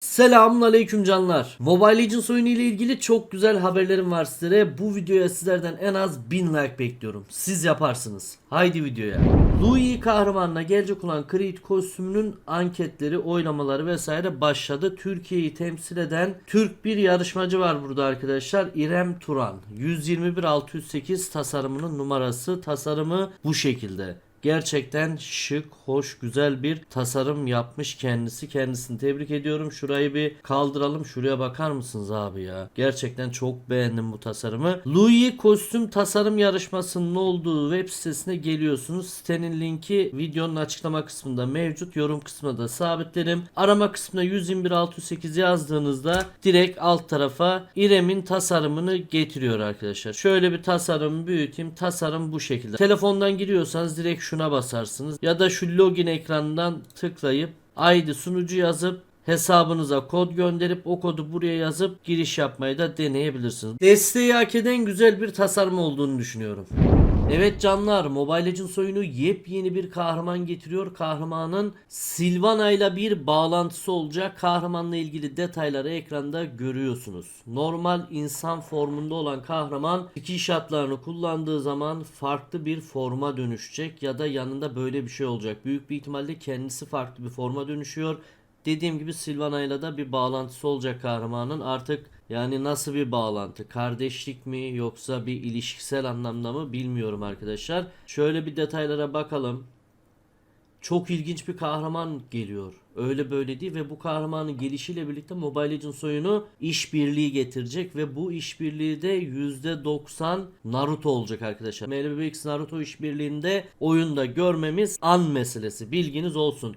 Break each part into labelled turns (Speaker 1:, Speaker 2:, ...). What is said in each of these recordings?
Speaker 1: Selamun aleyküm canlar. Mobile Legends oyunu ile ilgili çok güzel haberlerim var sizlere. Bu videoya sizlerden en az 1000 like bekliyorum. Siz yaparsınız. Haydi videoya. Louis kahramanına gelecek olan Creed kostümünün anketleri, oylamaları vesaire başladı. Türkiye'yi temsil eden Türk bir yarışmacı var burada arkadaşlar. İrem Turan. 121 tasarımının numarası. Tasarımı bu şekilde. Gerçekten şık, hoş, güzel bir tasarım yapmış kendisi. Kendisini tebrik ediyorum. Şurayı bir kaldıralım. Şuraya bakar mısınız abi ya? Gerçekten çok beğendim bu tasarımı. Louis kostüm tasarım yarışmasının olduğu web sitesine geliyorsunuz. Sitenin linki videonun açıklama kısmında mevcut. Yorum kısmında da sabitlerim. Arama kısmına 121 yazdığınızda direkt alt tarafa İrem'in tasarımını getiriyor arkadaşlar. Şöyle bir tasarım büyüteyim. Tasarım bu şekilde. Telefondan giriyorsanız direkt şuna basarsınız. Ya da şu login ekranından tıklayıp ID sunucu yazıp hesabınıza kod gönderip o kodu buraya yazıp giriş yapmayı da deneyebilirsiniz. Desteği hak eden güzel bir tasarım olduğunu düşünüyorum. Evet canlar Mobile Legends oyunu yepyeni bir kahraman getiriyor. Kahramanın Sylvana ile bir bağlantısı olacak. Kahramanla ilgili detayları ekranda görüyorsunuz. Normal insan formunda olan kahraman iki şartlarını kullandığı zaman farklı bir forma dönüşecek ya da yanında böyle bir şey olacak. Büyük bir ihtimalle kendisi farklı bir forma dönüşüyor. Dediğim gibi Sylvana ile de bir bağlantısı olacak kahramanın. Artık yani nasıl bir bağlantı? Kardeşlik mi yoksa bir ilişkisel anlamda mı bilmiyorum arkadaşlar. Şöyle bir detaylara bakalım. Çok ilginç bir kahraman geliyor. Öyle böyle değil ve bu kahramanın gelişiyle birlikte Mobile Legends oyunu işbirliği getirecek ve bu işbirliği de %90 Naruto olacak arkadaşlar. MLBX Naruto işbirliğinde oyunda görmemiz an meselesi. Bilginiz olsun.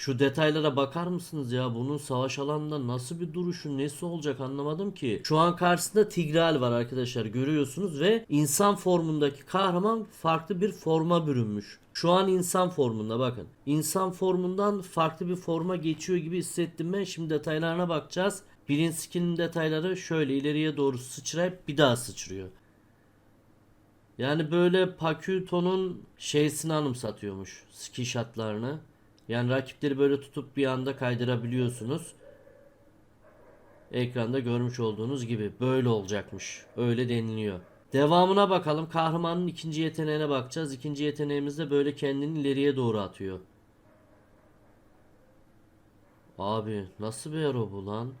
Speaker 1: Şu detaylara bakar mısınız ya? Bunun savaş alanında nasıl bir duruşu, nesi olacak anlamadım ki. Şu an karşısında Tigreal var arkadaşlar görüyorsunuz ve insan formundaki kahraman farklı bir forma bürünmüş. Şu an insan formunda bakın. İnsan formundan farklı bir forma geçiyor gibi hissettim ben. Şimdi detaylarına bakacağız. Birin skinin detayları şöyle ileriye doğru sıçrayıp bir daha sıçrıyor. Yani böyle Pakuto'nun şeysini anımsatıyormuş. Ski shotlarını. Yani rakipleri böyle tutup bir anda kaydırabiliyorsunuz. Ekranda görmüş olduğunuz gibi böyle olacakmış. Öyle deniliyor. Devamına bakalım. Kahramanın ikinci yeteneğine bakacağız. İkinci yeteneğimizde böyle kendini ileriye doğru atıyor. Abi nasıl bir hero bu lan?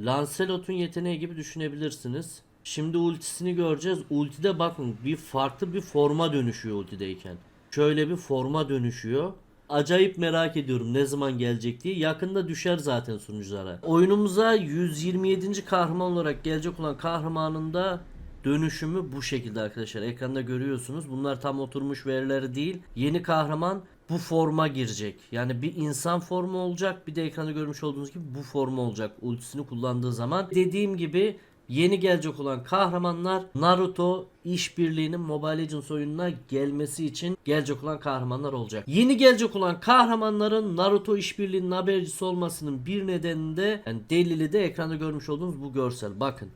Speaker 1: Lancelot'un yeteneği gibi düşünebilirsiniz. Şimdi ultisini göreceğiz. Ultide bakın bir farklı bir forma dönüşüyor ultideyken. Şöyle bir forma dönüşüyor. Acayip merak ediyorum ne zaman gelecek diye. Yakında düşer zaten sunuculara. Oyunumuza 127. kahraman olarak gelecek olan kahramanın da dönüşümü bu şekilde arkadaşlar. Ekranda görüyorsunuz. Bunlar tam oturmuş verileri değil. Yeni kahraman bu forma girecek. Yani bir insan formu olacak. Bir de ekranda görmüş olduğunuz gibi bu forma olacak. Ultisini kullandığı zaman. Dediğim gibi Yeni gelecek olan kahramanlar Naruto işbirliğinin Mobile Legends oyununa gelmesi için gelecek olan kahramanlar olacak. Yeni gelecek olan kahramanların Naruto işbirliğinin habercisi olmasının bir nedeni de yani delili de ekranda görmüş olduğunuz bu görsel. Bakın.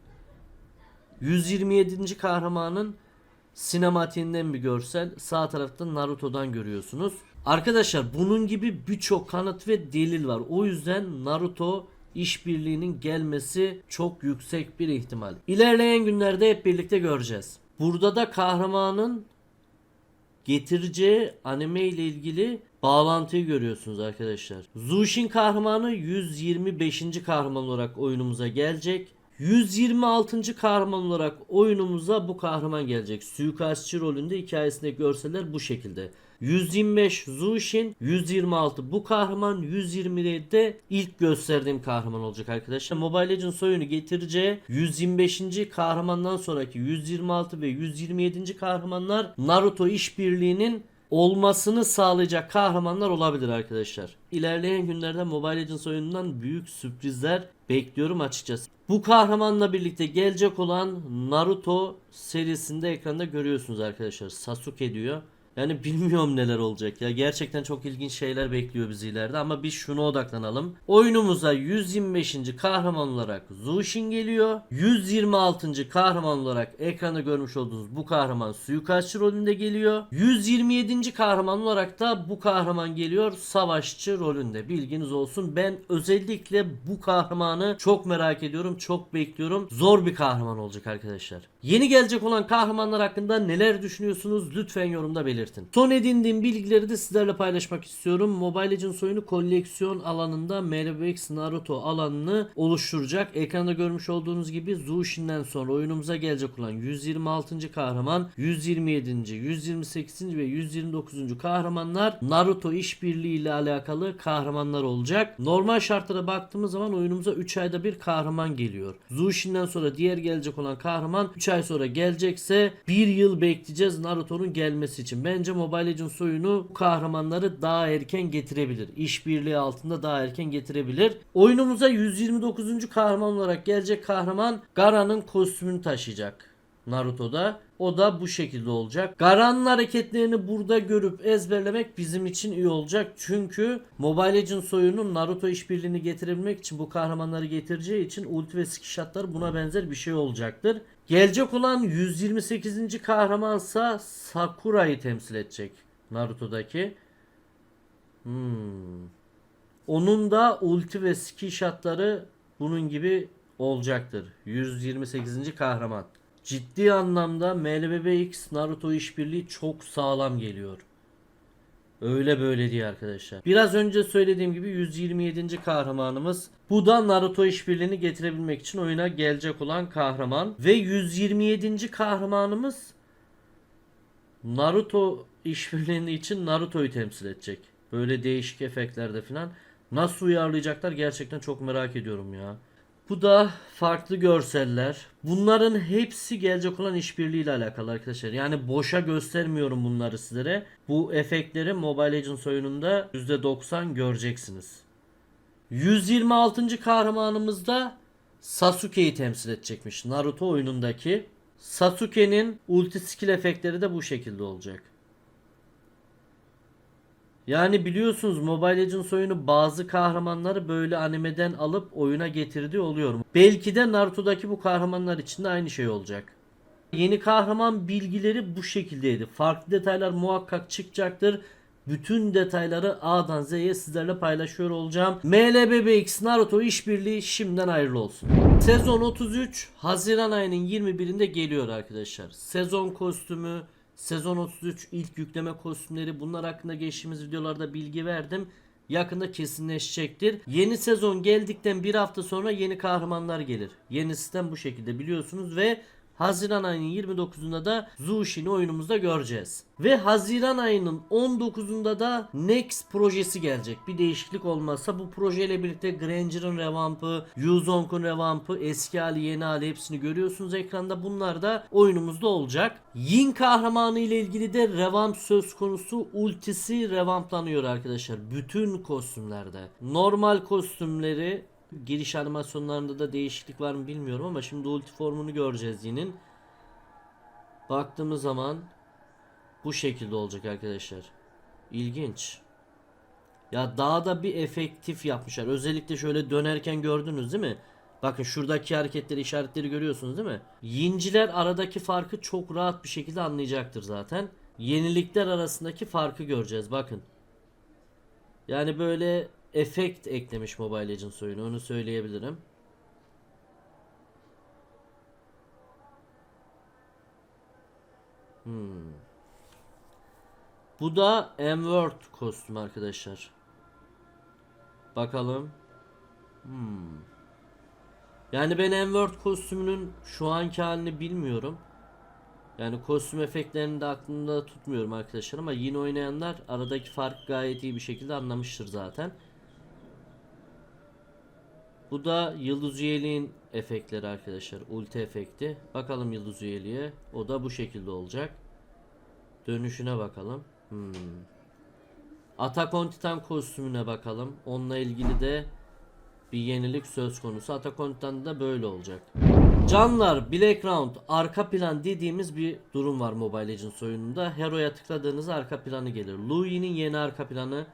Speaker 1: 127. kahramanın sinematiğinden bir görsel. Sağ tarafta Naruto'dan görüyorsunuz. Arkadaşlar bunun gibi birçok kanıt ve delil var. O yüzden Naruto işbirliğinin gelmesi çok yüksek bir ihtimal. İlerleyen günlerde hep birlikte göreceğiz. Burada da kahramanın getireceği anime ile ilgili bağlantıyı görüyorsunuz arkadaşlar. Zushin kahramanı 125. kahraman olarak oyunumuza gelecek. 126. kahraman olarak oyunumuza bu kahraman gelecek. Suikastçı rolünde hikayesinde görseler bu şekilde. 125 Zushin, 126 bu kahraman, 127 de ilk gösterdiğim kahraman olacak arkadaşlar. Mobile Legends oyunu getireceği 125. kahramandan sonraki 126 ve 127. kahramanlar Naruto işbirliğinin olmasını sağlayacak kahramanlar olabilir arkadaşlar. İlerleyen günlerde Mobile Legends oyunundan büyük sürprizler bekliyorum açıkçası. Bu kahramanla birlikte gelecek olan Naruto serisinde ekranda görüyorsunuz arkadaşlar. Sasuke diyor. Yani bilmiyorum neler olacak ya. Gerçekten çok ilginç şeyler bekliyor bizi ileride ama biz şuna odaklanalım. Oyunumuza 125. kahraman olarak Zushin geliyor. 126. kahraman olarak ekranda görmüş olduğunuz bu kahraman suikastçı rolünde geliyor. 127. kahraman olarak da bu kahraman geliyor savaşçı rolünde. Bilginiz olsun. Ben özellikle bu kahramanı çok merak ediyorum. Çok bekliyorum. Zor bir kahraman olacak arkadaşlar. Yeni gelecek olan kahramanlar hakkında neler düşünüyorsunuz? Lütfen yorumda belirtin. Son edindiğim bilgileri de sizlerle paylaşmak istiyorum. Mobile Legends oyunu koleksiyon alanında MLBX Naruto alanını oluşturacak. Ekranda görmüş olduğunuz gibi Zushin'den sonra oyunumuza gelecek olan 126. kahraman, 127. 128. ve 129. kahramanlar Naruto işbirliği ile alakalı kahramanlar olacak. Normal şartlara baktığımız zaman oyunumuza 3 ayda bir kahraman geliyor. Zushin'den sonra diğer gelecek olan kahraman 3 ay sonra gelecekse 1 yıl bekleyeceğiz Naruto'nun gelmesi için. Bence Mobile Legends oyunu kahramanları daha erken getirebilir. İşbirliği altında daha erken getirebilir. Oyunumuza 129. kahraman olarak gelecek kahraman Gara'nın kostümünü taşıyacak. Naruto'da. O da bu şekilde olacak. Garan'ın hareketlerini burada görüp ezberlemek bizim için iyi olacak. Çünkü Mobile Legends oyunu Naruto işbirliğini getirebilmek için bu kahramanları getireceği için ulti ve skill buna benzer bir şey olacaktır. Gelecek olan 128. kahramansa Sakura'yı temsil edecek. Naruto'daki. Hmm. Onun da ulti ve skill bunun gibi olacaktır. 128. kahraman. Ciddi anlamda MLBBX Naruto işbirliği çok sağlam geliyor. Öyle böyle diye arkadaşlar. Biraz önce söylediğim gibi 127. kahramanımız. Bu da Naruto işbirliğini getirebilmek için oyuna gelecek olan kahraman. Ve 127. kahramanımız Naruto işbirliği için Naruto'yu temsil edecek. Böyle değişik efektlerde falan. Nasıl uyarlayacaklar gerçekten çok merak ediyorum ya. Bu da farklı görseller. Bunların hepsi gelecek olan işbirliği ile alakalı arkadaşlar. Yani boşa göstermiyorum bunları sizlere. Bu efektleri Mobile Legends oyununda %90 göreceksiniz. 126. kahramanımız da Sasuke'yi temsil edecekmiş. Naruto oyunundaki. Sasuke'nin ulti skill efektleri de bu şekilde olacak. Yani biliyorsunuz Mobile Legends oyunu bazı kahramanları böyle animeden alıp oyuna getirdiği oluyor. Belki de Naruto'daki bu kahramanlar için de aynı şey olacak. Yeni kahraman bilgileri bu şekildeydi. Farklı detaylar muhakkak çıkacaktır. Bütün detayları A'dan Z'ye sizlerle paylaşıyor olacağım. MLBBX Naruto işbirliği şimdiden hayırlı olsun. Sezon 33 Haziran ayının 21'inde geliyor arkadaşlar. Sezon kostümü, Sezon 33 ilk yükleme kostümleri bunlar hakkında geçtiğimiz videolarda bilgi verdim. Yakında kesinleşecektir. Yeni sezon geldikten bir hafta sonra yeni kahramanlar gelir. Yeni sistem bu şekilde biliyorsunuz ve Haziran ayının 29'unda da Zushin'i oyunumuzda göreceğiz. Ve Haziran ayının 19'unda da Next projesi gelecek. Bir değişiklik olmazsa bu projeyle birlikte Granger'ın revampı, Yuzong'un revampı, eski hali yeni hali hepsini görüyorsunuz ekranda. Bunlar da oyunumuzda olacak. Yin kahramanı ile ilgili de revamp söz konusu. Ultisi revamplanıyor arkadaşlar. Bütün kostümlerde. Normal kostümleri Giriş animasyonlarında da değişiklik var mı bilmiyorum ama şimdi ulti formunu göreceğiz Yin'in. Baktığımız zaman bu şekilde olacak arkadaşlar. İlginç. Ya daha da bir efektif yapmışlar. Özellikle şöyle dönerken gördünüz değil mi? Bakın şuradaki hareketleri işaretleri görüyorsunuz değil mi? Yinciler aradaki farkı çok rahat bir şekilde anlayacaktır zaten. Yenilikler arasındaki farkı göreceğiz bakın. Yani böyle efekt eklemiş Mobile Legends oyunu onu söyleyebilirim. Hmm. Bu da M-Word kostüm arkadaşlar. Bakalım. Hmm. Yani ben M-Word kostümünün şu anki halini bilmiyorum. Yani kostüm efektlerini de aklımda tutmuyorum arkadaşlar ama yine oynayanlar aradaki fark gayet iyi bir şekilde anlamıştır zaten. Bu da yıldız üyeliğin efektleri arkadaşlar. Ulti efekti. Bakalım yıldız üyeliğe. O da bu şekilde olacak. Dönüşüne bakalım. Hmm. Attack Titan kostümüne bakalım. Onunla ilgili de bir yenilik söz konusu. Attack on Titan'da da böyle olacak. Canlar background arka plan dediğimiz bir durum var Mobile Legends oyununda. Hero'ya tıkladığınızda arka planı gelir. Louis'nin yeni arka planı,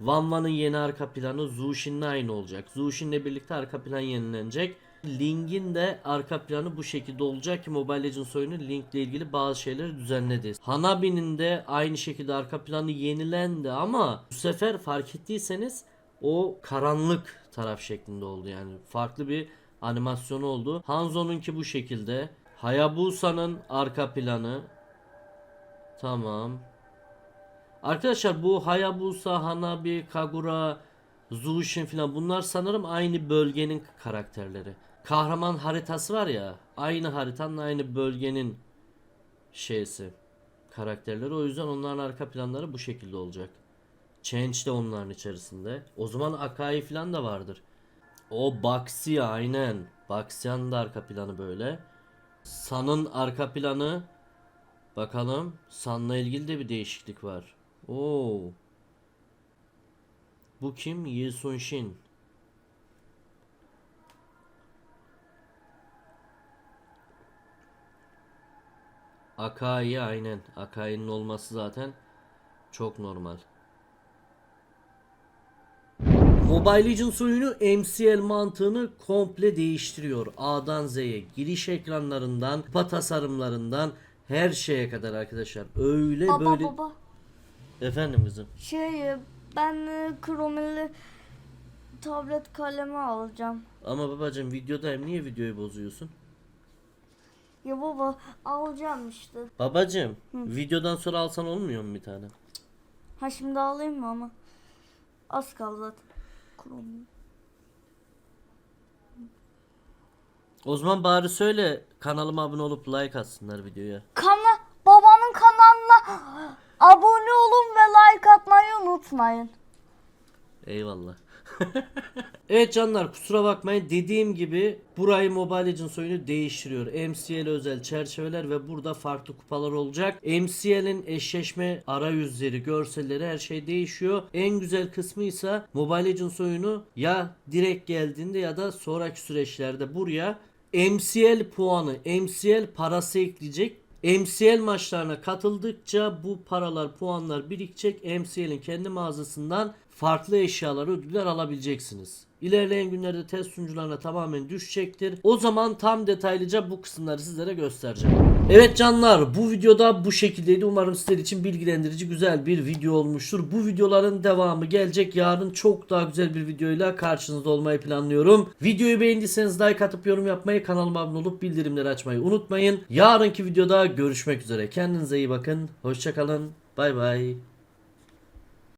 Speaker 1: Van Van'ın yeni arka planı Zushin'le aynı olacak. Zushin'le birlikte arka plan yenilenecek. Link'in de arka planı bu şekilde olacak ki Mobile Legends oyunu Link'le ilgili bazı şeyleri düzenledi. Hanabi'nin de aynı şekilde arka planı yenilendi ama bu sefer fark ettiyseniz o karanlık taraf şeklinde oldu yani farklı bir animasyonu oldu. Hanzo'nunki bu şekilde. Hayabusa'nın arka planı. Tamam. Arkadaşlar bu Hayabusa, Hanabi, Kagura, Zushin falan bunlar sanırım aynı bölgenin karakterleri. Kahraman haritası var ya, aynı haritanın aynı bölgenin şeysi karakterleri. O yüzden onların arka planları bu şekilde olacak. Change de onların içerisinde. O zaman Akai falan da vardır. O Baxia aynen. Baxia'nın da arka planı böyle. Sun'ın arka planı bakalım. Sun'la ilgili de bir değişiklik var. Oo. Bu kim? Yi Sun Shin. Akai aynen. Akai'nin olması zaten çok normal. Mobile Legends oyunu MCL mantığını komple değiştiriyor. A'dan Z'ye giriş ekranlarından, kupa tasarımlarından her şeye kadar arkadaşlar. Öyle
Speaker 2: Baba
Speaker 1: böyle
Speaker 2: baba
Speaker 1: efendim kızım.
Speaker 2: şey ben e, kromeli tablet kalemi alacağım.
Speaker 1: Ama babacığım videodayım niye videoyu bozuyorsun?
Speaker 2: Ya baba alacağım işte.
Speaker 1: Babacığım videodan sonra alsan olmuyor mu bir tane?
Speaker 2: Ha şimdi alayım mı ama? Az kaldı zaten. Kromeli.
Speaker 1: O zaman bari söyle kanalıma abone olup like atsınlar videoya.
Speaker 2: Kana babamın kanalına abone olun ve like atmayı unutmayın.
Speaker 1: Eyvallah. evet canlar kusura bakmayın dediğim gibi burayı Mobile Legends oyunu değiştiriyor. MCL özel çerçeveler ve burada farklı kupalar olacak. MCL'in eşleşme arayüzleri, görselleri her şey değişiyor. En güzel kısmı ise Mobile Legends oyunu ya direkt geldiğinde ya da sonraki süreçlerde buraya MCL puanı, MCL parası ekleyecek. MCL maçlarına katıldıkça bu paralar, puanlar birikecek. MCL'in kendi mağazasından farklı eşyalar, ödüller alabileceksiniz. İlerleyen günlerde test sunucularına tamamen düşecektir. O zaman tam detaylıca bu kısımları sizlere göstereceğim. Evet canlar bu videoda bu şekildeydi. Umarım sizler için bilgilendirici güzel bir video olmuştur. Bu videoların devamı gelecek. Yarın çok daha güzel bir videoyla karşınızda olmayı planlıyorum. Videoyu beğendiyseniz like atıp yorum yapmayı, kanalıma abone olup bildirimleri açmayı unutmayın. Yarınki videoda görüşmek üzere. Kendinize iyi bakın. Hoşçakalın. Bay bay.